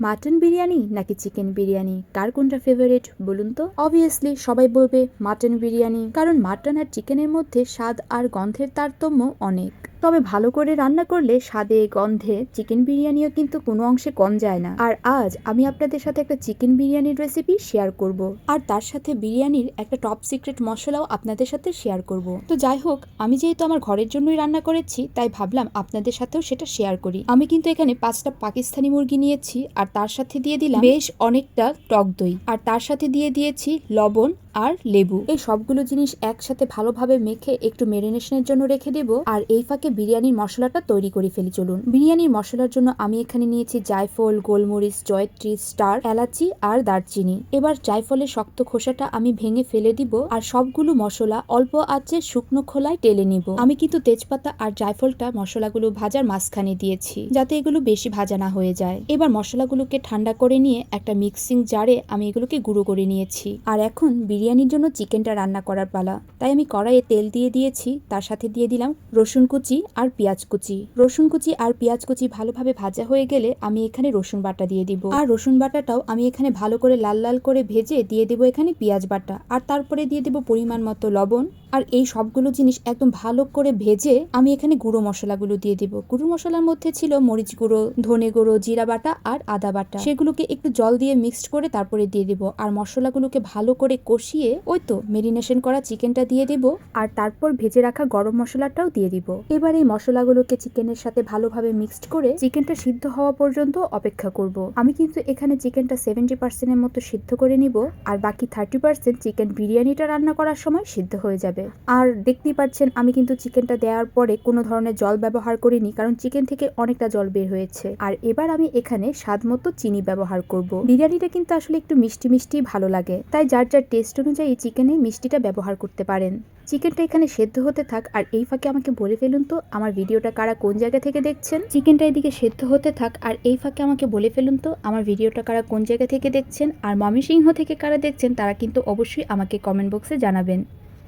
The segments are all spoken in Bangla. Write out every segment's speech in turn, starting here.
মাটন বিরিয়ানি নাকি চিকেন বিরিয়ানি? কার কোনটা ফেভারিট বলুন তো? অবভিয়াসলি সবাই বলবে মাটন বিরিয়ানি, কারণ মাটন আর চিকেনের মধ্যে স্বাদ আর গন্ধের তারতম্য অনেক। তবে ভালো করে রান্না করলে স্বাদে, গন্ধে চিকেন বিরিয়ানিও কিন্তু কোনো অংশে কম যায় না। আর আজ আমি আপনাদের সাথে একটা চিকেন বিরিয়ানির রেসিপি শেয়ার করব। আর তার সাথে বিরিয়ানির একটা টপ সিক্রেট মশলাও আপনাদের সাথে শেয়ার করব। তো যাই হোক, আমি যেহেতু আমার ঘরের জন্যই রান্না করেছি, তাই ভাবলাম আপনাদের সাথেও সেটা শেয়ার করি। আমি কিন্তু এখানে পাঁচটা পাকিস্তানি মুরগি নিয়েছি, আর তার সাথে দিয়ে দিলাম বেশ অনেকটা টক দই। আর তার সাথে দিয়ে দিয়েছি লবণ আর লেবু। এই সবগুলো জিনিস একসাথে ভালোভাবে মেখে একটু মেরিনেশনের জন্য রেখে দেব আর এই ফাঁকে বিরিয়ানির মশলাটা তৈরি করে ফেলি, চলুন। বিরিয়ানির মশলার জন্য আমি এখানে নিয়েছি জায়ফল, গোলমরিচ, জয়ত্রী, স্টার, এলাচি আর দারচিনি। এবার জায়ফলের শক্ত খোসাটা আমি ভেঙে ফেলে দিব আর সবগুলো মশলা অল্প আঁচে শুকনো খোলায় টেলে নিব। আমি কিন্তু তেজপাতা আর জায়ফলটা মশলাগুলো ভাজার মাঝখানে দিয়েছি যাতে এগুলো বেশি ভাজা না হয়ে যায়। এবার মশলাগুলোকে ঠান্ডা করে নিয়ে একটা মিক্সিং জারে আমি এগুলোকে গুঁড়ো করে নিয়েছি। আর এখন বিরিয়ানির জন্য চিকেনটা রান্না করার পালা। তাই আমি কড়াইয়ে তেল দিয়ে দিয়েছি, তার সাথে দিয়ে দিলাম রসুন কুচি আর পেঁয়াজ কুচি। রসুন কুচি আর পেঁয়াজ কুচি ভালোভাবে ভাজা হয়ে গেলে আমি এখানে রসুন বাটা দিয়ে দিব। আর রসুন বাটাটাও আমি এখানে ভালো করে লাল লাল করে ভেজে দিয়ে দেবো এখানে পেঁয়াজ বাটা। আর তারপরে দিয়ে দেবো পরিমাণ মতো লবণ আর এই সবগুলো জিনিস একদম ভালো করে ভেজে আমি এখানে গুঁড়ো মশলাগুলো দিয়ে দিব। গুঁড়ো মশলার মধ্যে ছিল মরিচ গুঁড়ো, ধনে গুঁড়ো, জিরা বাটা আর আদা বাটা। সেগুলোকে একটু জল দিয়ে মিক্সড করে তারপরে দিয়ে দিব। আর মশলাগুলোকে ভালো করে কষিয়ে ওই তো মেরিনেশন করা চিকেনটা দিয়ে দিব। আর তারপর ভেজে রাখা গরম মশলাটাও দিয়ে দিব। এবার এই মশলাগুলোকে চিকেনের সাথে ভালোভাবে মিক্সড করে চিকেনটা সিদ্ধ হওয়া পর্যন্ত অপেক্ষা করব। আমি কিন্তু এখানে চিকেনটা সেভেন্টি পার্সেন্টের মতো সিদ্ধ করে নিব। আর বাকি থার্টি পার্সেন্ট চিকেন বিরিয়ানিটা রান্না করার সময় সিদ্ধ হয়ে যাবে। আর দেখতেই পাচ্ছেন, আমি কিন্তু চিকেনটা দেওয়ার পরে কোনো ধরনের জল ব্যবহার করিনি, কারণ চিকেন থেকে অনেকটা জল বের হয়েছে। আর এবার আমি এখানে স্বাদ মতো চিনি ব্যবহার করব। বিরিয়ানিটা কিন্তু আসলে একটু মিষ্টি মিষ্টি ভালো লাগে, তাই যার যার টেস্ট অনুযায়ী চিকেনে মিষ্টিটা ব্যবহার করতে পারেন। চিকেনটা এখানে সেদ্ধ হতে থাক, আর এই ফাঁকে আমাকে বলে ফেলুন তো, আমার ভিডিওটা কারা কোন জায়গা থেকে দেখছেন? চিকেনটা এদিকে সেদ্ধ হতে থাক, আর এই ফাঁকে আমাকে বলে ফেলুন তো, আমার ভিডিওটা কারা কোন জায়গা থেকে দেখছেন, আর ময়মনসিংহ থেকে কারা দেখছেন, তারা কিন্তু অবশ্যই আমাকে কমেন্ট বক্সে জানাবেন।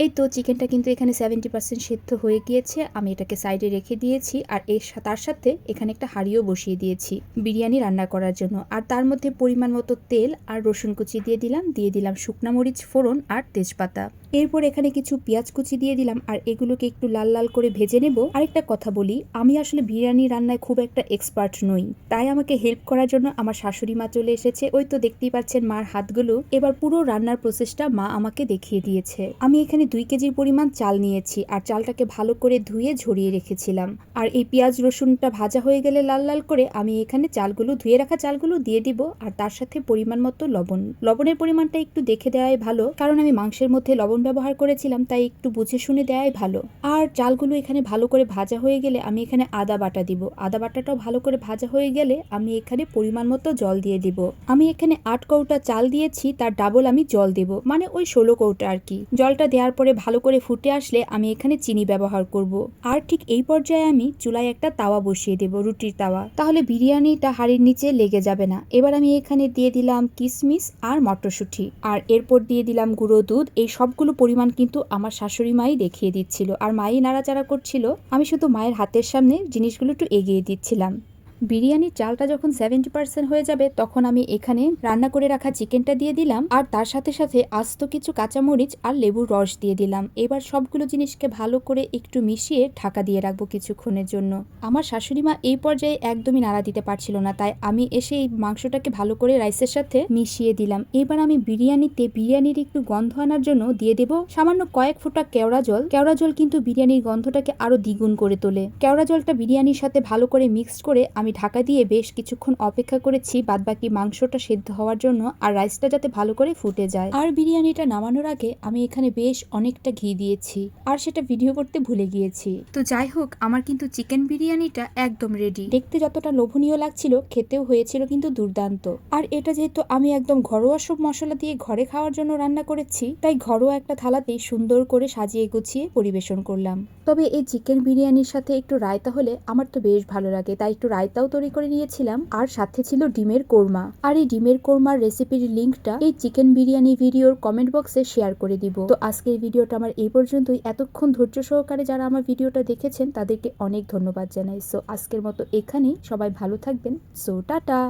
এই তো চিকেনটা কিন্তু এখানে সেভেন্টি পার্সেন্ট সেদ্ধ হয়ে গিয়েছে। আমি এটাকে সাইডে রেখে দিয়েছি আর এর তার সাথে এখানে একটা হাঁড়িও বসিয়ে দিয়েছি বিরিয়ানি রান্না করার জন্য। আর তার মধ্যে পরিমাণ মতো তেল আর রসুন কুচি দিয়ে দিলাম। দিয়ে দিলাম শুকনা মরিচ, ফোড়ন আর তেজপাতা। এরপর এখানে কিছু পেঁয়াজ কুচি দিয়ে দিলাম আর এগুলোকে একটু লাল লাল করে ভেজে নেব। আরেকটা কথা বলি, আমি আসলে বিরিয়ানি রান্নায় খুব একটা এক্সপার্ট নই, তাই আমাকে হেল্প করার জন্য আমার শাশুড়ি মা চলে এসেছে। ওই তো দেখতেই পাচ্ছেন মার হাতগুলো। এবার পুরো রান্নার প্রসেসটা মা আমাকে দেখিয়ে দিয়েছে। আমি এখানে দুই কেজির পরিমাণ চাল নিয়েছি আর চালটাকে ভালো করে ধুয়ে ঝরিয়ে রেখেছিলাম। আর এই পেঁয়াজ রসুনটা ভাজা হয়ে গেলে লাল লাল করে আমি এখানে চালগুলো, ধুয়ে রাখা চালগুলো দিয়ে দিব আর তার সাথে পরিমাণ মতো লবণ। লবণের পরিমাণটা একটু দেখে দেওয়াই ভালো, কারণ আমি মাংসের মধ্যে লবণ ব্যবহার করেছিলাম, তাই একটু বুঝে শুনে দেওয়াই ভালো। আর চালগুলো এখানে ভালো করে ভাজা হয়ে গেলে আমি এখানে আদা বাটা দিব। আদা বাটাটাও ভালো করে ভাজা হয়ে গেলে আমি এখানে পরিমাণ মতো জল দিয়ে দিব। আমি এখানে আট কৌটা চাল দিয়েছি, তার ডাবল আমি জল দেব মানে ওই ষোলো কৌটা আর কি। জলটা দেওয়ার পরে ভালো করে ফুটে আসলে আমি এখানে চিনি ব্যবহার করব। আর ঠিক এই পর্যায়ে আমি চুলায় একটা তাওয়া বসিয়ে দেব, রুটির তাওয়া। তাহলে বিরিয়ানিটা হাড়ির নিচে লেগে যাবে না। এবার আমি এখানে দিয়ে দিলাম কিশমিশ আর মটরশুঁটি। আর এরপর দিয়ে দিলাম গুঁড়ো দুধ। এই সবগুলো পরিমাণ কিন্তু আমার শাশুড়ি মাই দেখিয়ে দিচ্ছিল। আর মাই নাড়াচাড়া করছিল। আমি শুধু মায়ের হাতের সামনে জিনিসগুলো একটু এগিয়ে দিচ্ছিলাম। বিরিয়ানির চালটা যখন সেভেন্টি পার্সেন্ট হয়ে যাবে, তখন আমি এখানে রান্না করে রাখা চিকেনটা দিয়ে দিলাম। আর তার সাথে সাথে আস্ত কিছু কাঁচামরিচ আর লেবুর রস দিয়ে দিলাম। এবার সবগুলো জিনিসকে ভালো করে একটু মিশিয়ে ঢাকা দিয়ে রাখব কিছুক্ষণের জন্য। আমার শাশুড়ি মা এই পর্যায়ে একদমই নাড়া দিতে পারছিল না, তাই আমি এসে এই মাংসটাকে ভালো করে রাইসের সাথে মিশিয়ে দিলাম। এবার আমি বিরিয়ানিতে বিরিয়ানির একটু গন্ধ আনার জন্য দিয়ে দেব সামান্য কয়েক ফোঁটা কেওড়া জল। কেওড়া জল কিন্তু বিরিয়ানির গন্ধটাকে আরও দ্বিগুণ করে তোলে। কেওড়া জলটা বিরিয়ানির সাথে ভালো করে মিক্সড করে আমি ঢাকা দিয়ে বেশ কিছুক্ষণ অপেক্ষা করেছি, বাদবাকি মাংসটা সেদ্ধ হওয়ার জন্য আর রাইসটা যাতে ভালো করে ফুটে যায়। আর বিরিয়ানিটা নামানোর আগে আমি এখানে বেশ অনেকটা ঘি দিয়েছি আর সেটা ভিডিও করতে ভুলে গিয়েছি। তো যাই হোক, আমার কিন্তু চিকেন বিরিয়ানিটা একদম রেডি। দেখতে যতটা লোভনীয় লাগছিল, খেতেও হয়েছিল কিন্তু দুর্দান্ত। আর এটা যেহেতু আমি একদম ঘরোয়া সব মশলা দিয়ে ঘরে খাওয়ার জন্য রান্না করেছি, তাই ঘরোয়া একটা থালাতেই সুন্দর করে সাজিয়ে গুছিয়ে পরিবেশন করলাম। তবে এই চিকেন বিরিয়ানির সাথে একটু রায়তা হলে আমার তো বেশ ভালো লাগে, তাই একটু রায়তাও তৈরি করে নিয়েছিলাম, আর সাথে ছিল ডিমের কোরমা। আর এই ডিমের কোরমার রেসিপির লিঙ্কটা এই চিকেন বিরিয়ানি ভিডিওর কমেন্ট বক্সে শেয়ার করে দিব। তো আজকে এই ভিডিওটা আমার এই পর্যন্তই। এতক্ষণ ধৈর্য সহকারে যারা আমার ভিডিওটা দেখেছেন, তাদেরকে অনেক ধন্যবাদ জানাই। সো আজকের মতো এখানেই। সবাই ভালো থাকবেন। So tata!